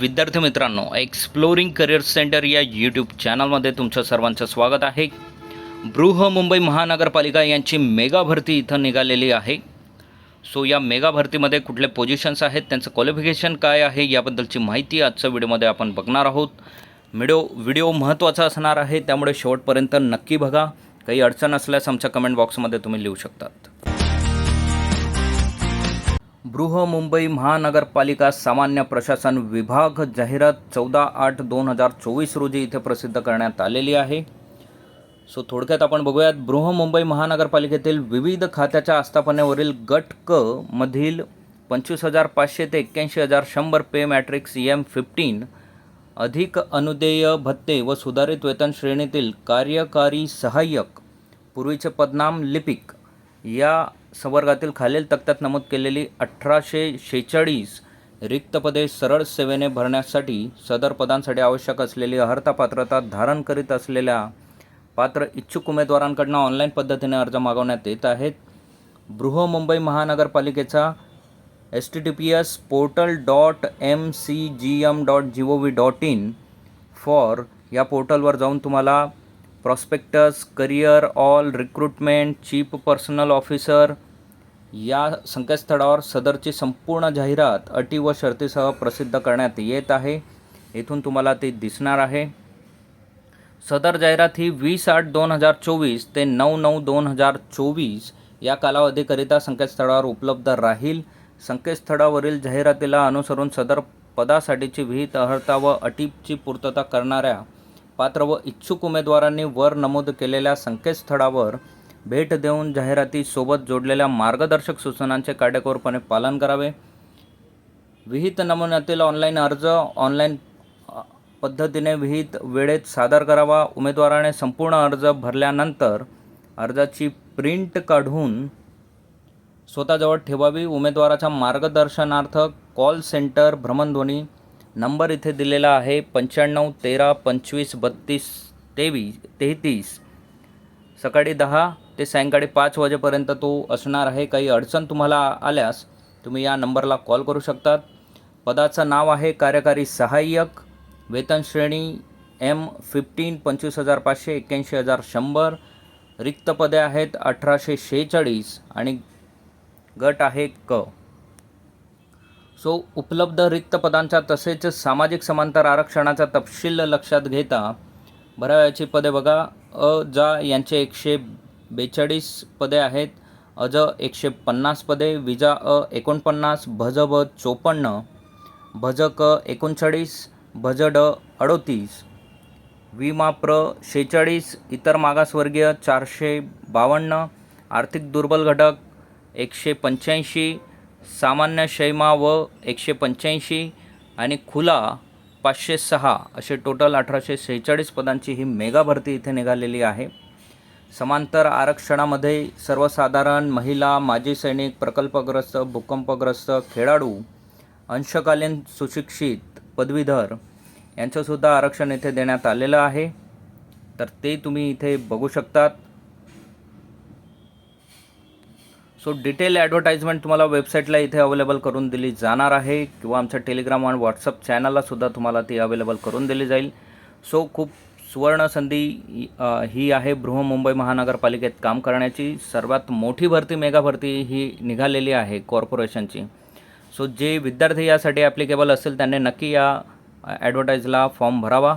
विद्यार्थी मित्रांनो exploring career centre या यूट्यूब चॅनलमध्ये तुमचं सर्वांचं स्वागत आहे. बृहमुंबई महानगरपालिका यांची मेगा भरती इथं निघालेली आहे. सो या मेगा भरतीमध्ये कुठले पोझिशन्स आहेत त्यांचं क्वालिफिकेशन काय आहे याबद्दलची माहिती आजच्या व्हिडिओमध्ये आपण बघणार आहोत. व्हिडिओ व्हिडिओ महत्त्वाचा असणार आहे त्यामुळे शेवटपर्यंत नक्की बघा. काही अडचण असल्यास आमच्या कमेंट बॉक्समध्ये तुम्ही लिहू शकतात. बृहमुंबई महानगरपालिका सामान्य प्रशासन विभाग जाहिरात चौदा आठ दोन हजार चोवीस रोजी इथे प्रसिद्ध करण्यात आलेली आहे. सो थोडक्यात आपण बघूयात बृहमुंबई महानगरपालिकेतील विविध खात्याच्या आस्थापनेवरील गट क मधील पंचवीस हजार पाचशे ते एक्क्याऐंशी हजार शंभर पे मॅट्रिक्स एम फिफ्टीन अधिक अनुदेय भत्ते व सुधारित वेतन श्रेणीतील कार्यकारी सहाय्यक पूर्वीचे पदनाम लिपिक या संवर्गातील खालील तक्त्यात नमूद केलेली अठराशे शेहेचाळीस रिक्त पदे सरळ सेवेने भरण्यासाठी सदर पदांसाठी आवश्यक असलेली अर्हता पात्रता धारण करीत असलेल्या पात्र इच्छुक उमेदवारांकडनं ऑनलाईन पद्धतीने अर्ज मागवण्यात येत आहेत. Brihanmumbai महानगरपालिकेचा S T T P S portal dot M C G M dot G O V dot in for या पोर्टलवर जाऊन तुम्हाला prospectus career all recruitment chief personnel officer या संकेतस्थळावर सदरची संपूर्ण जाहिरात अटी व शर्तीसह प्रसिद्ध करण्यात येत आहे. येथून तुम्हाला ती दिसणार आहे. सदर जाहिरात ही वीस आठ दोन हजार चोवीस ते नऊ नऊ दोन हजार चोवीस या कालावधीकरिता संकेतस्थळावर उपलब्ध राहील. संकेतस्थळावरील जाहिरातीला अनुसरून सदर पदासाठीची विहित अर्हता व अटीची पूर्तता करणाऱ्या पात्र व इच्छुक उमेदवारांनी वर नमूद केलेल्या संकेतस्थळावर भेट देऊन जाहिरातीसोबत जोडलेल्या मार्गदर्शक सूचनांचे काटेकोरपणे पालन करावे. विहित नमुन्यातील ऑनलाईन अर्ज ऑनलाईन पद्धतीने विहित वेळेत सादर करावा. उमेदवाराने संपूर्ण अर्ज भरल्यानंतर अर्जाची प्रिंट काढून स्वतःजवळ ठेवावी. उमेदवाराच्या मार्गदर्शनार्थ कॉल सेंटर भ्रमणध्वनी नंबर इथे दिलेला आहे पंच्याण्णव तेरा पंचवीस बत्तीस तेवीस तेहतीस. सकाळी दहा ते सायंकाळी पाच वाजेपर्यंत तो असणार आहे. काही अडचण तुम्हाला आल्यास तुम्ही या नंबरला कॉल करू शकतात. पदाचं नाव आहे कार्यकारी सहाय्यक. वेतन श्रेणी एम फिफ्टीन पंचवीस हजार पाचशे एक्क्याऐंशी हजार शंभर. रिक्त पदे आहेत अठराशे शेहेचाळीस आणि गट आहे क. सो उपलब्ध रिक्त पदांचा तसेच सामाजिक समांतर आरक्षणाचा तपशील लक्षात घेता भरावयाची पदे बघा. अ जा यांचे एकशे बेचाळीस पदे आहेत. अज एकशे पन्नास पदे. विजा अ एकोणपन्नास. भज ब चोपन्न. भज क एकोणचाळीस. भज ड अडोतीस. विमा प्र शेहेचाळीस इतर मागासवर्गीय चारशे बावन्न. आर्थिक दुर्बल घटक एकशे पंच्याऐंशी. सामान्य शैमा व एकशे पंच्याऐंशी. आणि खुला पाचशे सहा असे टोटल अठराशे शेहेचाळीस पदांची ही मेगा भरती इथे निघालेली आहे. समांतर आरक्षणामध्ये सर्वसाधारण महिला माजी सैनिक प्रकल्पग्रस्त भूकंपग्रस्त खेळाडू अंशकालीन सुशिक्षित पदवीधर यांचंसुद्धा आरक्षण इथे देण्यात आलेलं आहे. तर ते तुम्ही इथे बघू शकतात. सो डिटेल ॲडव्हर्टाईजमेंट तुम्हाला वेबसाईटला इथे अवेलेबल करून दिली जाणार आहे किंवा आमच्या टेलिग्राम आणि व्हॉट्सअप चॅनललासुद्धा तुम्हाला ती अवेलेबल करून दिली जाईल. सो खूप सुवर्ण संधी ही आहे बृहमुंबई महानगरपालिकेत काम करण्याची. सर्वात मोठी भरती मेगा भरती ही निघालेली आहे कॉर्पोरेशनची सो जे विद्यार्थी यासाठी ॲप्लिकेबल असेल त्यांनी नक्की या ॲडव्हर्टाईजला फॉर्म भरावा.